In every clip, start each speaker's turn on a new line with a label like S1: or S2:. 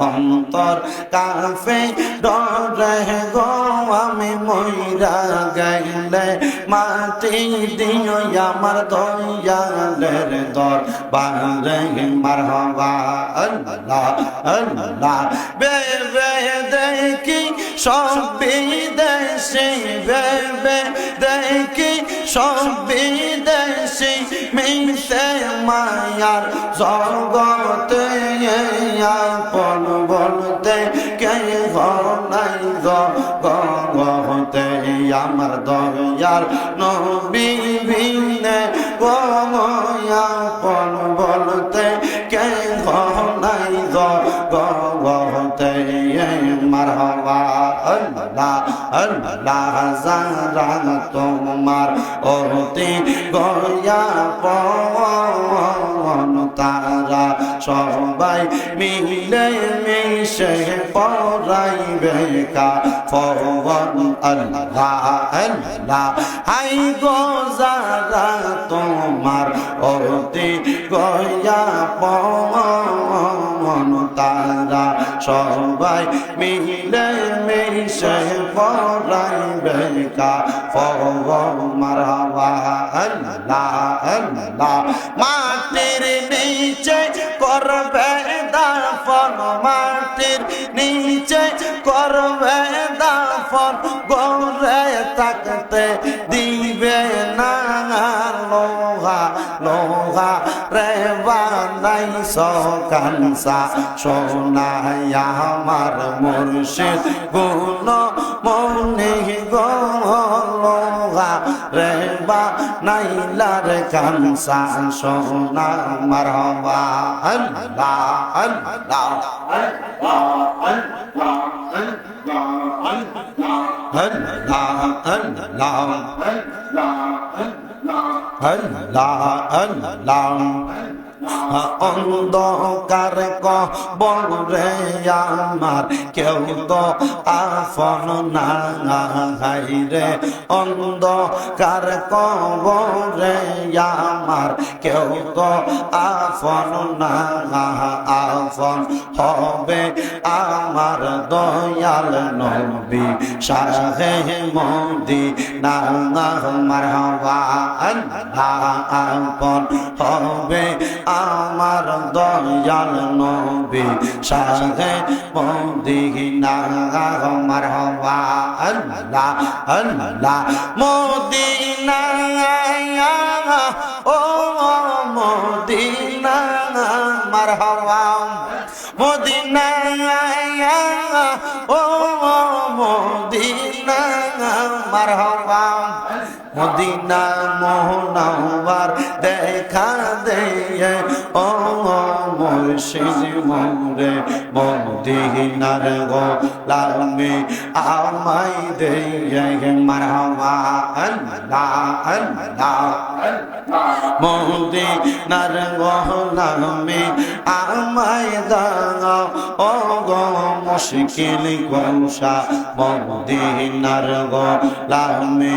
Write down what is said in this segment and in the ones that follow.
S1: অন্তর কাফে ডরে গো, আমি মইরা গাইলে মাটি দিও আমার দয়ালের দর বারে মার হওয়া আল্লাহ আল্লাহ বে বে দেখি সব বিদেশি বে বে দেখি মায়ার জগতে আপন বলতে কে নাই গতে আমার দয়ার নবী আল্লাহ যারা তোমার অতি গয়া পন তারা। সবাই মিলে মিশে পড়াইবে কা ফবন আল্লাহ আল্লাহ। হাই গো যারা তোমার অতি গয়া পন তারা সবাই মিলে মিশে পড়াইবে কা। মারহাবা, আল্লাহ আল্লাহ। মাটির নিচে করবে দাফন, মাটির নিচে লোহা রে বানাই সকানসা সোনায় আমার মুর্শিদ গুণ মনে গো লোহা রে বানাইলার কানসা সোনা মারবা আল্লাহ আল্লাহ আল্লাহ আল্লাহ আল্লাহ আল্লাহ Allah, Allah. অন্ধকার কবরে আমার কেউ তো আফন নাই রে। অন্ধকার কবরে আমার কেউ তো আফন না আফন হবে আমার দয়াল নবী শাহে মোদি না মারহাবা, আল্লাহ আপন। হবে আমার দয়াল নবী, শাহে মদিনা মারহাবা আল্লাহ আল্লাহ, মদিনা, ও মদিনা মারহাবা মদিনা, ও মদিনা মারহাবা মদিনা মোহনাওয়ার দেখা দে ও মোরে মদিনার গো লালমে আমাই দে মারহাবা আল্লাহ আল্লাহ। মদিনার গো লালমে আমাই দাও, ও গো মুশকিল কৌশা মদিনার গো লালমে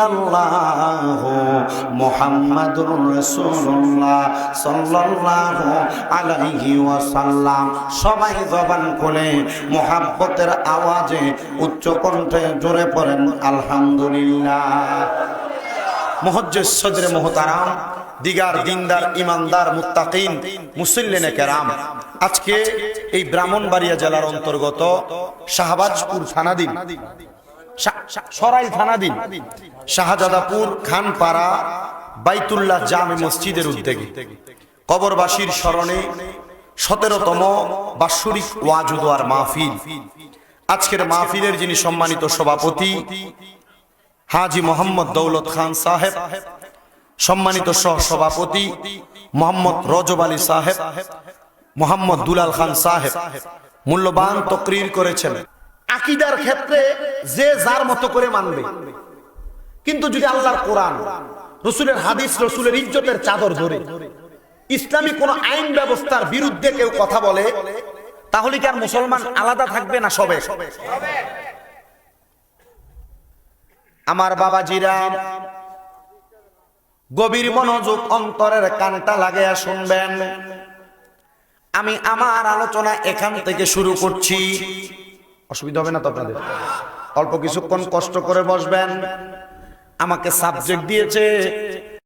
S1: ইল্লাল্লাহ মুহাম্মাদুর রাসূলুল্লাহ সাল্লাল্লাহু আলাইহি ওয়াসাল্লাম। সবাই জবান খুলে আওয়াজে উচ্চ কণ্ঠে জোরে পড়েন, আলহামদুলিল্লাহ। মহজ্জে সদরে মোহতারাম, দিগার দিনদার, ইমানদার, মুত্তাকিন, মুসল্লিনে কেরাম। আজকে এই ব্রাহ্মণবাড়িয়া জেলার অন্তর্গত শাহবাজপুর থানাদিন সরাইল থানাদিন শাহজাদাপুর খানপাড়া বাইতুল্লাহ জামে মসজিদের উদ্যোগে। কবরবাসীর স্মরণে সতেরোতম বাৎসরিক ওয়াজুদোয়ার মাহফিল। আজকের মাহফিলের যিনি সম্মানিত সভাপতি হাজি মোহাম্মদ দৌলত খান সাহেব, সম্মানিত সহ সভাপতি মোহাম্মদ রজব আলী সাহেব, মোহাম্মদ দুলাল খান সাহেব, মূল্যবান তকরির করেছেন। আকিদার ক্ষেত্রে যে যার মতো করে মানবে। কিন্তু যদি আল্লাহর কোরআন, রসুলের হাদিস, রসুলের ইজ্জতের চাদর ধরে, ইসলামী কোন আইন ব্যবস্থার বিরুদ্ধে কেউ কথা বলে, তাহলে কি আর মুসলমান আলাদা থাকবে না সবে? আমার বাবা বাবাজিরা, গভীর মনোযোগ অন্তরের কানটা লাগাইয়া শুনবেন। আমি আমার আলোচনা এখান থেকে শুরু করছি। অসুবিধা হবে না তো আপনাদের? অল্প কিছুক্ষণ কষ্ট করে বসবেন। আমাকে সাবজেক্ট দিয়েছে।